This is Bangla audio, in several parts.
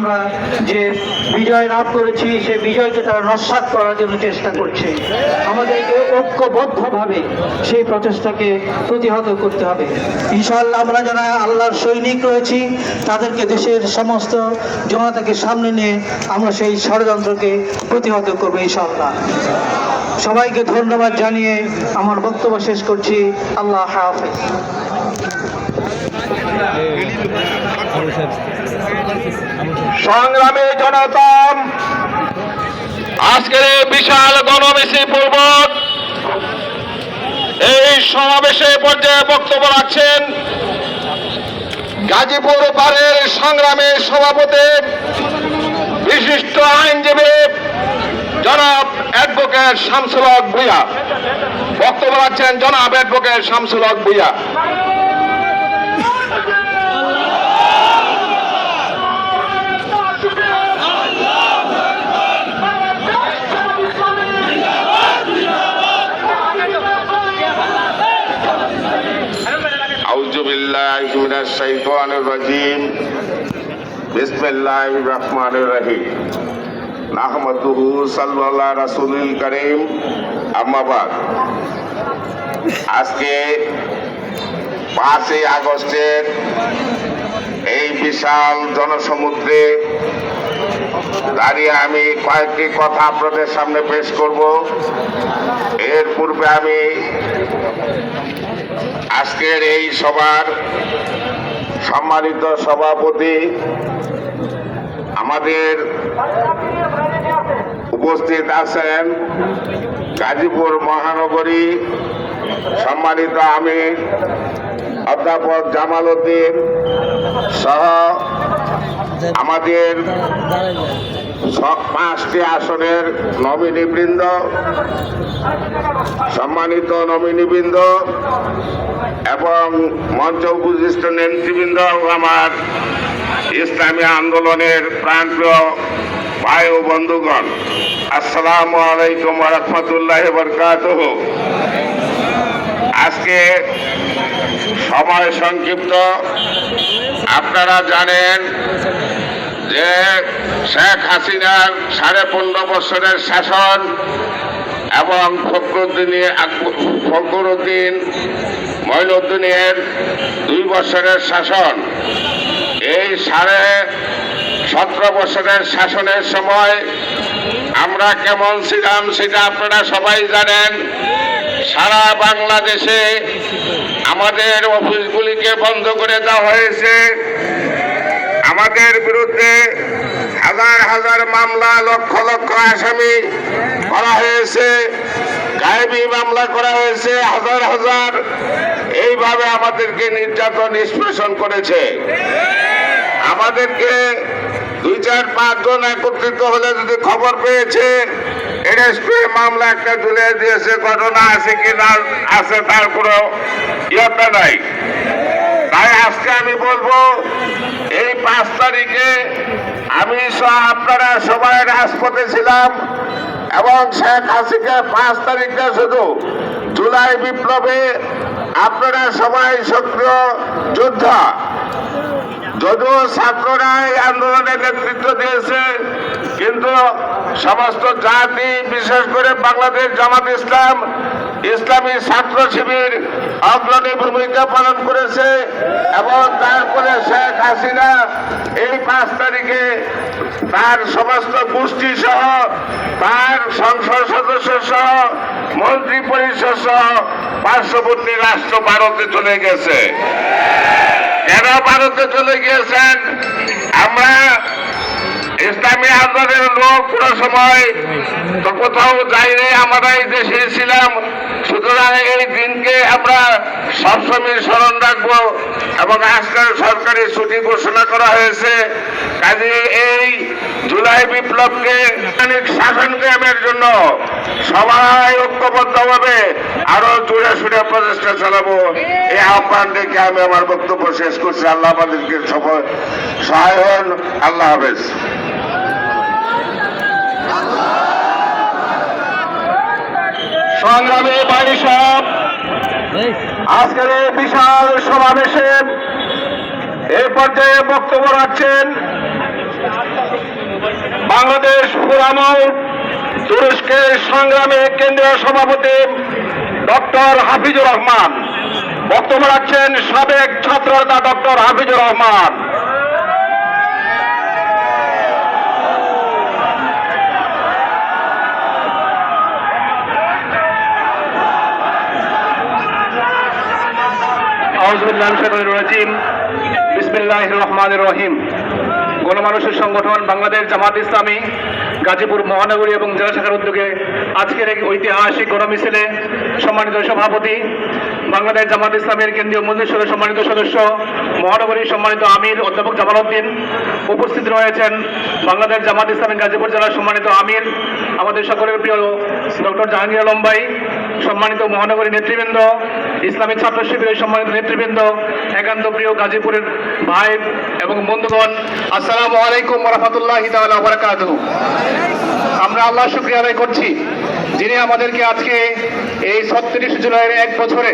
আমরা যে বিজয় লাভ করেছি সে বিজয়কে তারা নস্বাত করার জন্য চেষ্টা করছে আমাদেরকে ঐক্যবদ্ধভাবে সেই প্রচেষ্টাকে প্রতিহত করতে হবে ইনশাআল্লাহ আমরা যারা আল্লাহর সৈনিক রয়েছি তাদেরকে দেশের সমস্ত জনতাকে সামনে নিয়ে আমরা সেই ষড়যন্ত্রকে প্রতিহত করব ইনশাআল্লাহ সবাইকে ধন্যবাদ জানিয়ে আমার বক্তব্য শেষ করছি আল্লাহ হাফেজ সংগ্রামী জনতা, আজকের এই বিশাল গণমিছিল পূর্বক এই সমাবেশে পর্যায়ে বক্তব্য রাখছেন গাজীপুর বারের সংগ্রামের সভাপতি, বিশিষ্ট আইনজীবী জনাব অ্যাডভোকেট শামসুল হক ভূঁইয়া। বক্তব্য রাখছেন জনাব অ্যাডভোকেট শামসুল হক ভূঁইয়া। الشيطان الرجيم بسم الله الرحمن الرحيم نحمده صلى الله رسول الكريم أما بعد আজকে পাঁচই আগস্টের এই বিশাল জনসমুদ্রে দাঁড়িয়ে আমি কয়েকটি কথা আপনাদের সামনে পেশ করব এর পূর্বে আমি আজকের এই সভার সম্মানিত সভাপতি আমাদের উপস্থিত আছেন গাজীপুর মহানগরী সম্মানিত আমি অধ্যাপক জামাল উদ্দিন সহ আমাদের পাঁচটি আসনের নমিনীবৃন্দ সম্মানিত নমিনীবৃন্দ এবং মঞ্চ উপবিষ্ট নেতৃবৃন্দ আমার ইসলামী আন্দোলনের প্রাণপ্রিয় ভাই ও বন্ধুগণ, আসসালামু আলাইকুম রহমতুল্লাহ বরকাত আজকে সময় সংক্ষিপ্ত। আপনারা জানেন যে শেখ হাসিনার সাড়ে পনেরো বছরের শাসন এবং ফখরুদ্দিনের ফখরুদ্দিন মঈনুদ্দিনের দুই বছরের শাসন। এই সাড়ে সতেরো বছরের শাসনের সময় আমরা কেমন ছিলাম সেটা আপনারা সবাই জানেন। সারা বাংলাদেশে আমাদের অফিসগুলিকে বন্ধ করে দেওয়া হয়েছে। আমাদের হাজার হাজার মামলা, লক্ষ লক্ষ আসামি করা হয়েছে, গায়েবী মামলা করা হয়েছে, হাজার হাজার। এইভাবে আমাদেরকে নির্যাতন, নিষ্পেষণ করেছে। আমাদেরকে দুই চার পাঁচজন একত্রিত হলে যদি খবর পেয়েছে মামলা একটা তুলে দিয়েছে, ঘটনা আছে কি না আছে তার কোনো ইয়তা নাই। তাই আজকে আমি বলব, এই পাঁচ তারিখে আমি আপনারা সবাই রাজপথে ছিলাম এবং শেখ হাসিনা পাঁচ তারিখে শুধু জুলাই বিপ্লবে আপনারা সবাই সক্রিয় যোদ্ধা। যদিও ছাত্ররা এই আন্দোলনে নেতৃত্ব দিয়েছে, কিন্তু সমস্ত জাতি, বিশেষ করে বাংলাদেশ জামাত ইসলাম, ইসলামী ছাত্র শিবির অগ্রণী ভূমিকা পালন করেছে এবং তারপরে শেখ হাসিনা এই পাঁচ তারিখে তার সমস্ত গোষ্ঠী সহ, তার সংসদ সদস্য সহ, মন্ত্রী পরিষদ সহ পার্শ্ববর্তী রাষ্ট্র ভারতে চলে গেছে। কেন ভারতে চলে গিয়েছেন? আমরা ইসলামী আন্দোলনের লোক কোনো সময় তো কোথাও যাইনি, আমরা এই দেশে ছিলাম। সুতরাং এই দিনকে আমরা সবসময় স্মরণ রাখব এবং আজকাল সরকারি ছুটি ঘোষণা করা হয়েছে। কাজে এই জুলাই বিপ্লবকে শাসন কায়েমের জন্য সবাই ঐক্যবদ্ধভাবে আরও জোরে সুরে প্রচেষ্টা চালাবো। এই আহ্বান দেখে আমি আমার বক্তব্য শেষ করছি। আল্লাহ আমাদেরকে সবাই সহায় হন। আল্লাহ হাফেজ। সংগ্রামী বাড়ি সব আজকের এই বিশাল সমাবেশে এই পর্যায়ে বক্তব্য রাখছেন বাংলাদেশ ফোরামও তুরস্কের সংগ্রামে কেন্দ্রীয় সভাপতি ডক্টর হাফিজুর রহমান। বক্তব্য রাখছেন সাবেক ছাত্রনেতা ডক্টর হাফিজুর রহমান। গণমানুষের সংগঠন বাংলাদেশ জামাত ইসলামী, গাজীপুর মহানগরী এবং জেলা শাখার উদ্যোগে আজকের এক ঐতিহাসিক গণমিছিলে সম্মানিত সভাপতি, বাংলাদেশ জামাত ইসলামের কেন্দ্রীয় মন্ত্রিসভার সম্মানিত সদস্য, মহানগরীর সম্মানিত আমির অধ্যাপক জামাল উদ্দিন উপস্থিত রয়েছেন বাংলাদেশ জামাত ইসলামী গাজীপুর জেলার সম্মানিত আমির, আমাদের সকলের প্রিয় ডক্টর জাহাঙ্গীর আলম ভাই সম্মানিত মহানগরী নেতৃবৃন্দ ইসলামিক ছাত্র শিবিরের সম্মানিত নেতৃবৃন্দ, একান্ত প্রিয় গাজীপুরের ভাই এবং বন্ধুগণ, আসসালামু আলাইকুম রহমতুল্লাহ বারাকাত আমরা আল্লাহ শুক্রিয়া আদায় করছি, যিনি আমাদেরকে আজকে এই ছত্রিশ জুলাইয়ের এক বছরে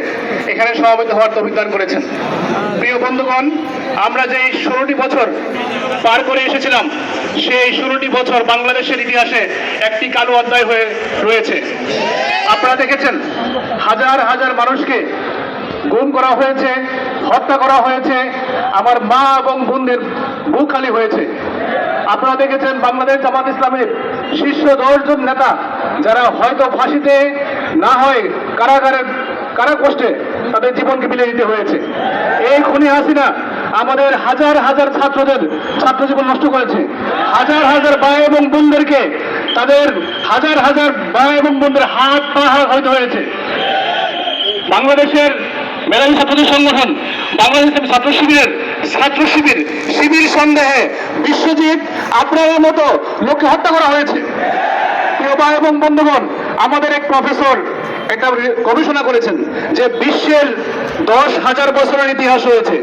এখানে সমাবেত হওয়ার অভিজ্ঞান করেছেন। প্রিয় বন্ধুগণ, আমরা যে ষোলোটি বছর পার করে এসেছিলাম, সেই ষোলোটি বছর বাংলাদেশের ইতিহাসে একটি কালো অধ্যায় হয়ে রয়েছে। আপনারা দেখেছেন, হাজার হাজার মানুষকে গুম করা হয়েছে, হত্যা করা হয়েছে, আমার মা এবং বোনদের বুক খালি হয়েছে। আপনারা দেখেছেন, বাংলাদেশ জামাত ইসলামের শীর্ষ দশজন নেতা, যারা হয়তো ফাঁসিতে না হয় কারাগারের কারা কষ্টে তাদের জীবনকে বিলিয়ে দিতে হয়েছে। এই খুনি হাসিনা আমাদের হাজার হাজার ছাত্রদের ছাত্র জীবন নষ্ট করেছে। হাজার হাজার ভাই এবং বোনদেরকে তাদের হাজার হাজার ভাই এবং বোনদের হাত পা হয়তো হয়েছে। বাংলাদেশের মেধাবী ছাত্রদের সংগঠন, বাংলাদেশ ছাত্র শিবিরের ছাত্র শিবির শিবির সন্দেহে বিশ্বজিৎ আপনার মতো লোককে হত্যা করা হয়েছে। প্রিয় এবং বন্ধুগণ, আমাদের এক প্রফেসর একটা গবেষণা করেছেন যে বিশ্বের দশ হাজার বছরের ইতিহাস রয়েছে।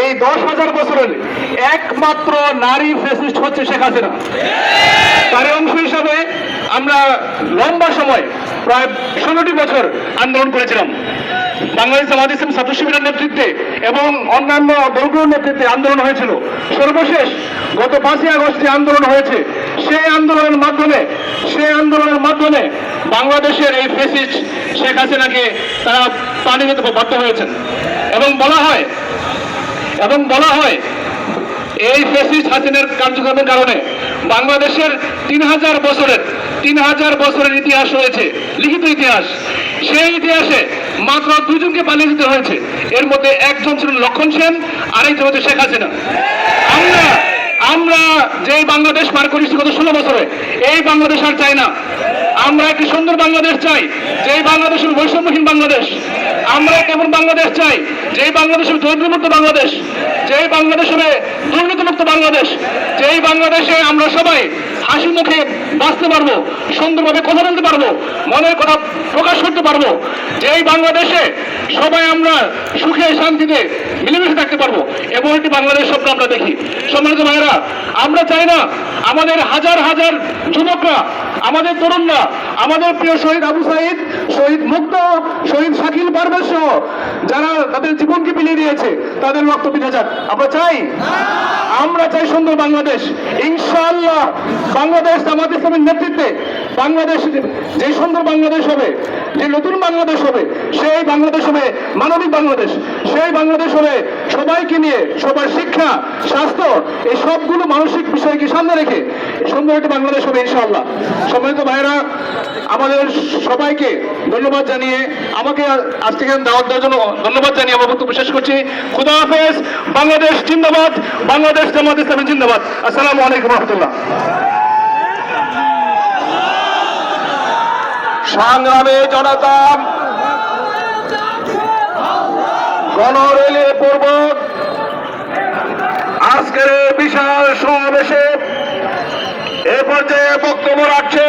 এই দশ হাজার বছরের একমাত্র নারী ফেসিস্ট হচ্ছে শেখ হাসিনা। তার অংশ হিসাবে আমরা লম্বা সময়, প্রায় ষোলোটি বছর আন্দোলন করেছিলাম। বাংলাদেশ জামাত ইসলাম ছাত্র শিবিরের নেতৃত্বে এবং অন্যান্য দলগুলোর নেতৃত্বে আন্দোলন হয়েছিল। সর্বশেষ গত পাঁচই আগস্টে আন্দোলন হয়েছে। সেই আন্দোলনের মাধ্যমে, সেই আন্দোলনের মাধ্যমে বাংলাদেশের এই ফেসিস্ট শেখ হাসিনাকে তারা পানি দিতে বাধ্য হয়েছেন। এবং বলা হয় এবং বলা হয়, এই ফেসিস্ট হাসিনের কার্যক্রমের কারণে বাংলাদেশের তিন হাজার বছরের, তিন হাজার বছরের ইতিহাস রয়েছে, লিখিত ইতিহাস। সেই ইতিহাসে মাত্র দুজনকে পালিয়ে যেতে হয়েছে। এর মধ্যে একজন ছিলেন লক্ষণ সেন, আরেকজন হচ্ছে শেখ হাসিনা। আমরা আমরা যে বাংলাদেশ পার করেছি গত ষোলো বছরে, এই বাংলাদেশ আর চাই না। একটি সুন্দর বাংলাদেশ চাই? যে বাংলাদেশের বৈষম্যহীন বাংলাদেশ। আমরা কেমন বাংলাদেশ চাই যে বাংলাদেশের দরিদ্রমুক্ত বাংলাদেশ যে বাংলাদেশ হবে দুর্নীতিমুক্ত বাংলাদেশ, যেই বাংলাদেশে আমরা সবাই হাসি মুখে বাঁচতে পারব, সুন্দরভাবে কথা বলতে পারব, মনের কথা প্রকাশ করতে পারব যে এই বাংলাদেশে সবাই আমরা সুখে, শান্তিতে মিলেমিশে থাকতে পারব, এমন একটি বাংলাদেশ স্বপ্ন আমরা দেখি। সম্মানিত ভাইয়েরা, আমরা চাই না আমাদের হাজার হাজার যুবকরা, আমাদের তরুণরা, আমাদের প্রিয় শহীদ আবু সাইদ, শহীদ মুক্ত, শহীদ শাকিল পারভেজ সহ যারা তাদের জীবনকে বিলিয়ে দিয়েছে, তাদের রক্ত পিঠে যাক। আমরা চাই আমরা চাই সুন্দর বাংলাদেশ। ইনশাআল্লাহ বাংলাদেশ জামাত ইসলামের নেতৃত্বে বাংলাদেশ যে সুন্দর বাংলাদেশ হবে, যে নতুন বাংলাদেশ হবে, সেই বাংলাদেশ হবে মানবিক বাংলাদেশ। সেই বাংলাদেশ হবে সবাইকে নিয়ে, সবার শিক্ষা, স্বাস্থ্য, এই সবগুলো মানসিক বিষয়কে সামনে রেখে সুন্দর একটি বাংলাদেশ হবে ইনশাআল্লাহ। সম্মানিত ভাইরা আমাদের সবাইকে ধন্যবাদ জানিয়ে আমাকে আজ থেকে দাওয়াত দেওয়ার জন্য ধন্যবাদ জানিয়ে আমার বক্তব্য শেষ করছি। খুদা হাফেজ, বাংলাদেশ জিন্দাবাদ, বাংলাদেশ জামাত ইসলামী জিন্দাবাদ। আসসালামু আলাইকুম রহমতুল্লাহ। সংগ্রামে জনতা গণরেলে পর্ব আজকের বিশাল সমাবেশে এ পর্যায়ে বক্তব্য রাখছে।